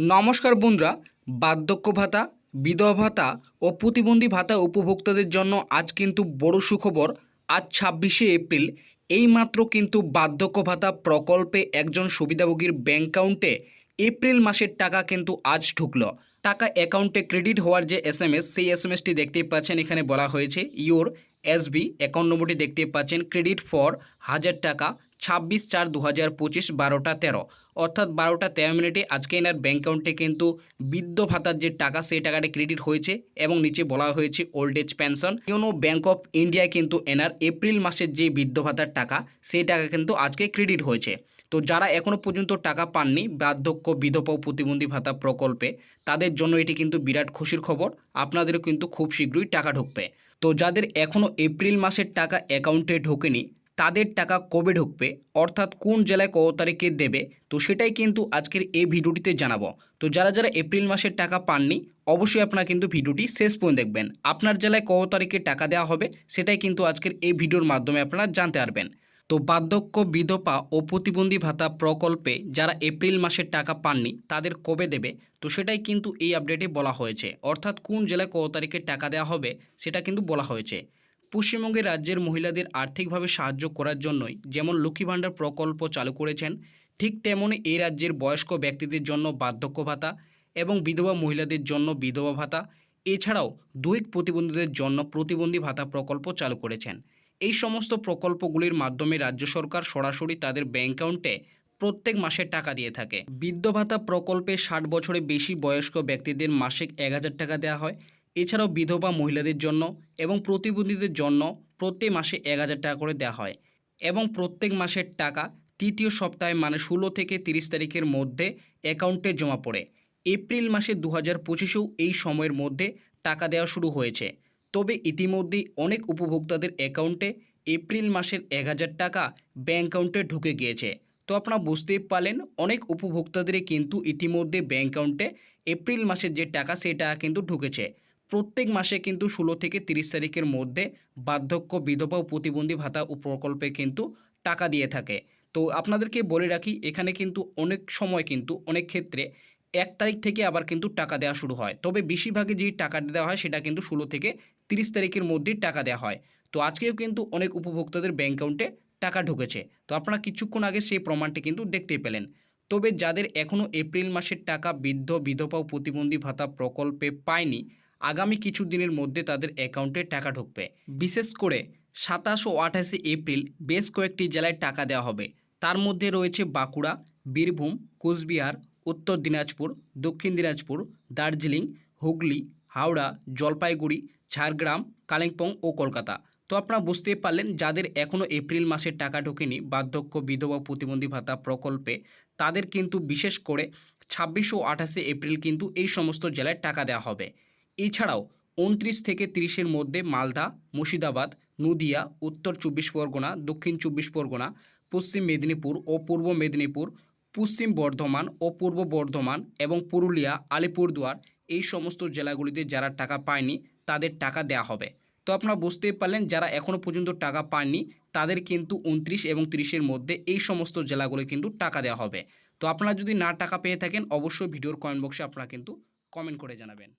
নমস্কার বন্ধুরা, বার্ধক্য ভাতা, বিধবা ভাতা ও প্রতিবন্ধী ভাতা উপভোক্তাদের জন্য আজ কিন্তু বড় সুখবর। আজ ছাব্বিশে এপ্রিল, এইমাত্র কিন্তু বার্ধক্য ভাতা প্রকল্পে একজন সুবিধাভোগীর ব্যাঙ্ক অ্যাকাউন্টে এপ্রিল মাসের টাকা কিন্তু আজ ঢুকলো। টাকা অ্যাকাউন্টে ক্রেডিট হওয়ার যে এস এম এস, সেই এস এম দেখতেই পাচ্ছেন, এখানে বলা হয়েছে ইওর এসবি অ্যাকাউন্ট নম্বরটি দেখতে পাচ্ছেন, ক্রেডিট ফর হাজার টাকা, ছাব্বিশ চার দু হাজার পঁচিশ বারোটা তেরো। অর্থাৎ বারোটা তেরো মিনিটে আজকে এনার ব্যাঙ্ক অ্যাকাউন্টে কিন্তু বৃদ্ধ ভাতার যে টাকা, সেই টাকাটা ক্রেডিট হয়েছে এবং নিচে বলা হয়েছে old age pension. Union bank of ইন্ডিয়ায় কিন্তু এনার এপ্রিল মাসের যে বৃদ্ধ ভাতার টাকা, সেই টাকা কিন্তু আজকে ক্রেডিট হয়েছে। তো যারা এখনও পর্যন্ত টাকা পাননি, বার্ধক্য, বিধবা ও প্রতিবন্ধী ভাতা প্রকল্পে, তাদের জন্য এটি কিন্তু বিরাট খুশির খবর। আপনাদেরও কিন্তু খুব শীঘ্রই টাকা ঢুকবে। তো যাদের এখনও এপ্রিল মাসের টাকা অ্যাকাউন্টে ঢোকেনি, তাদের টাকা কবে ঢুকবে, অর্থাৎ কোন জেলায় কত তারিখে দেবে, তো সেটাই কিন্তু আজকের এই ভিডিওটিতে জানাব। তো যারা যারা এপ্রিল মাসের টাকা পাননি, অবশ্যই আপনারা কিন্তু ভিডিওটি শেষ পর্যন্ত দেখবেন। আপনার জেলায় কত তারিখে টাকা দেওয়া হবে, সেটাই কিন্তু আজকের এই ভিডিওর মাধ্যমে আপনারা জানতে পারবেন। তো বার্ধক্য বিধবা ও প্রতিবন্ধী ভাতা প্রকল্পে যারা এপ্রিল মাসের টাকা পাননি, তাদের কবে দেবে? তো সেটাই কিন্তু এই আপডেটে বলা হয়েছে। অর্থাৎ কোন জেলায় কত তারিখে টাকা দেওয়া হবে, সেটা কিন্তু বলা হয়েছে। পশ্চিমবঙ্গের রাজ্যের মহিলাদের আর্থিকভাবে সাহায্য করার জন্যই যেমন লক্ষ্মী ভাণ্ডার প্রকল্প চালু করেছেন, ঠিক তেমনই এই রাজ্যের বয়স্ক ব্যক্তিদের জন্য বার্ধক্য ভাতা এবং বিধবা মহিলাদের জন্য বিধবা ভাতা এছাড়াও দৈহিক প্রতিবন্ধীদের জন্য প্রতিবন্ধী ভাতা প্রকল্প চালু করেছেন। এই সমস্ত প্রকল্পগুলির মাধ্যমে রাজ্য সরকার সরাসরি তাদের ব্যাংক অ্যাকাউন্টে প্রত্যেক মাসে টাকা দিয়ে থাকে। বৃদ্ধ ভাতা প্রকল্পে ষাট বছরের বেশি বয়স্ক ব্যক্তিদের মাসিক এক হাজার টাকা দেওয়া হয়। এছাড়াও বিধবা মহিলাদের জন্য এবং প্রতিবন্ধীদের জন্য প্রত্যেক মাসে এক হাজার টাকা করে দেওয়া হয় এবং প্রত্যেক মাসের টাকা তৃতীয় সপ্তাহে মানে ষোলো থেকে তিরিশ তারিখের মধ্যে অ্যাকাউন্টে জমা পড়ে। এপ্রিল মাসে দু হাজার পঁচিশেও এই সময়ের মধ্যে টাকা দেওয়া শুরু হয়েছে। তবে ইতিমধ্যেই অনেক উপভোক্তাদের অ্যাকাউন্টে এপ্রিল মাসের এক হাজার টাকা ব্যাঙ্ক অ্যাকাউন্টে ঢুকে গিয়েছে। তো আপনারা বুঝতেই পারলেন, অনেক উপভোক্তাদেরই কিন্তু ইতিমধ্যে ব্যাঙ্ক অ্যাকাউন্টে এপ্রিল মাসের যে টাকা সেই টাকা কিন্তু ঢুকেছে। প্রত্যেক মাসে কিন্তু ষোলো থেকে তিরিশ তারিখের মধ্যে বার্ধক্য, বিধবা ও প্রতিবন্ধী ভাতা প্রকল্পে কিন্তু টাকা দিয়ে থাকে। তো আপনাদেরকে বলে রাখি, এখানে কিন্তু অনেক সময় কিন্তু, অনেক ক্ষেত্রে এক তারিখ থেকে আবার কিন্তু টাকা দেওয়া শুরু হয়। তবে বেশিরভাগে যেই টাকাটা দেওয়া হয়, সেটা কিন্তু ষোলো থেকে তিরিশ তারিখের মধ্যে টাকা দেওয়া হয়। তো আজকেও কিন্তু অনেক উপভোক্তাদের ব্যাঙ্ক অ্যাকাউন্টে টাকা ঢুকেছে। তো আপনারা কিছুক্ষণ আগে সেই প্রমাণটি কিন্তু দেখতে পেলেন। তবে যাদের এখনও এপ্রিল মাসের টাকা বৃদ্ধ, বিধবা প্রতিবন্ধী ভাতা প্রকল্পে পায়নি, আগামী কিছু দিনের মধ্যে তাদের অ্যাকাউন্টে টাকা ঢুকবে। বিশেষ করে সাতাশ ও আঠাশে এপ্রিল বেশ কয়েকটি জেলায় টাকা দেওয়া হবে। তার মধ্যে রয়েছে বাঁকুড়া, বীরভূম, কোচবিহার, উত্তর দিনাজপুর, দক্ষিণ দিনাজপুর, দার্জিলিং, হুগলি, হাওড়া, জলপাইগুড়ি ঝাড়গ্রাম, কালিম্পং ও কলকাতা। তো আপনারা বুঝতে পারলেন, যাদের এখনও এপ্রিল মাসের টাকা ঢোকেনি বার্ধক্য বিধবা প্রতিবন্ধী ভাতা প্রকল্পে, তাদের কিন্তু বিশেষ করে ছাব্বিশ ও আঠাশে এপ্রিল কিন্তু এই সমস্ত জেলায় টাকা দেওয়া হবে। এছাড়াও উনত্রিশ থেকে তিরিশের মধ্যে মালদা, মুর্শিদাবাদ, নদিয়া, উত্তর চব্বিশ পরগনা, দক্ষিণ চব্বিশ পরগনা, পশ্চিম মেদিনীপুর ও পূর্ব মেদিনীপুর, পশ্চিম বর্ধমান ও পূর্ব বর্ধমান এবং পুরুলিয়া, আলিপুরদুয়ার এই সমস্ত জেলাগুলিতে যারা টাকা পায়নি তাদের টাকা দেয়া হবে। তো আপনারা বুঝতেই পারলেন, যারা এখনও পর্যন্ত টাকা পাননি, তাদের কিন্তু উনত্রিশ এবং তিরিশের মধ্যে এই সমস্ত জেলাগুলো কিন্তু টাকা দেওয়া হবে। তো আপনারা যদি না টাকা পেয়ে থাকেন, অবশ্যই ভিডিওর কমেন্ট বক্সে আপনারা কিন্তু কমেন্ট করে জানাবেন।